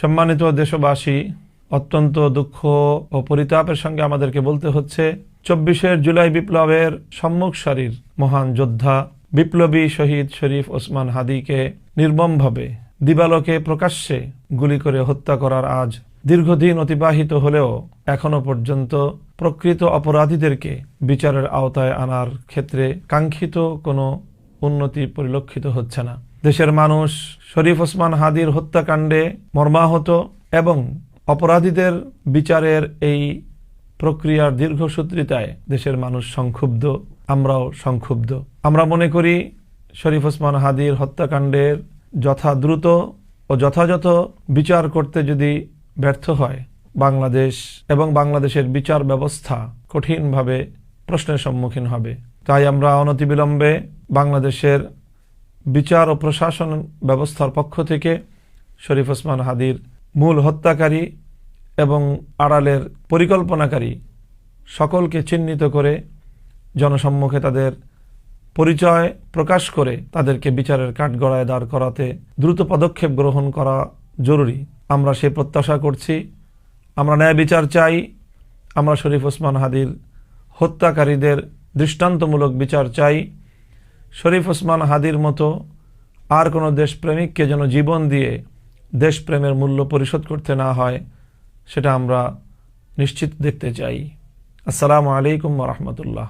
সম্মানিত দেশবাসী, অত্যন্ত দুঃখ ও পরিতাপের সঙ্গে আমাদেরকে বলতে হচ্ছে চব্বিশে জুলাই বিপ্লবের সম্মুখ সারির মহান যোদ্ধা বিপ্লবী শহীদ শরীফ ওসমান হাদিকে নির্মমভাবে দিবালোকে প্রকাশ্যে গুলি করে হত্যা করার আজ দীর্ঘদিন অতিবাহিত হলেও এখনও পর্যন্ত প্রকৃত অপরাধীদেরকে বিচারের আওতায় আনার ক্ষেত্রে কাঙ্ক্ষিত কোনো উন্নতি পরিলক্ষিত হচ্ছে না। দেশের মানুষ শরীফ ওসমান হাদির হত্যাকাণ্ডে মর্মাহত এবং অপরাধীদের বিচারের এই প্রক্রিয়ার দীর্ঘসূত্রিতায় দেশের মানুষ সংক্ষুব্ধ, আমরাও সংক্ষুব্ধ। আমরা মনে করি শরীফ ওসমান হাদির হত্যাকাণ্ডের যথা দ্রুত ও যথাযথ বিচার করতে যদি ব্যর্থ হয়, বাংলাদেশ এবং বাংলাদেশের বিচার ব্যবস্থা কঠিনভাবে প্রশ্নের সম্মুখীন হবে। তাই আমরা অনতিবিলম্বে বাংলাদেশের বিচার ও প্রশাসন ব্যবস্থার পক্ষ থেকে শরীফ ওসমান হাদির মূল হত্যাকারী এবং আড়ালের পরিকল্পনাকারী সকলকে চিহ্নিত করে জনসম্মুখে তাদের পরিচয় প্রকাশ করে তাদেরকে বিচারের কাঠগড়ায় দাঁড় করাতে দ্রুত পদক্ষেপ গ্রহণ করা জরুরি। আমরা সে প্রত্যাশা করছি। আমরা ন্যায় বিচার চাই। আমরা শরীফ ওসমান হাদির হত্যাকারীদের দৃষ্টান্তমূলক বিচার চাই। শরীফ ওসমান হাদির মতো আর কোনো দেশপ্রেমিককে যেন জীবন দিয়ে দেশপ্রেমের মূল্য পরিশোধ করতে না হয়, সেটা আমরা নিশ্চিত দেখতে চাই। আসসালামু আলাইকুম রহমতুল্লাহ।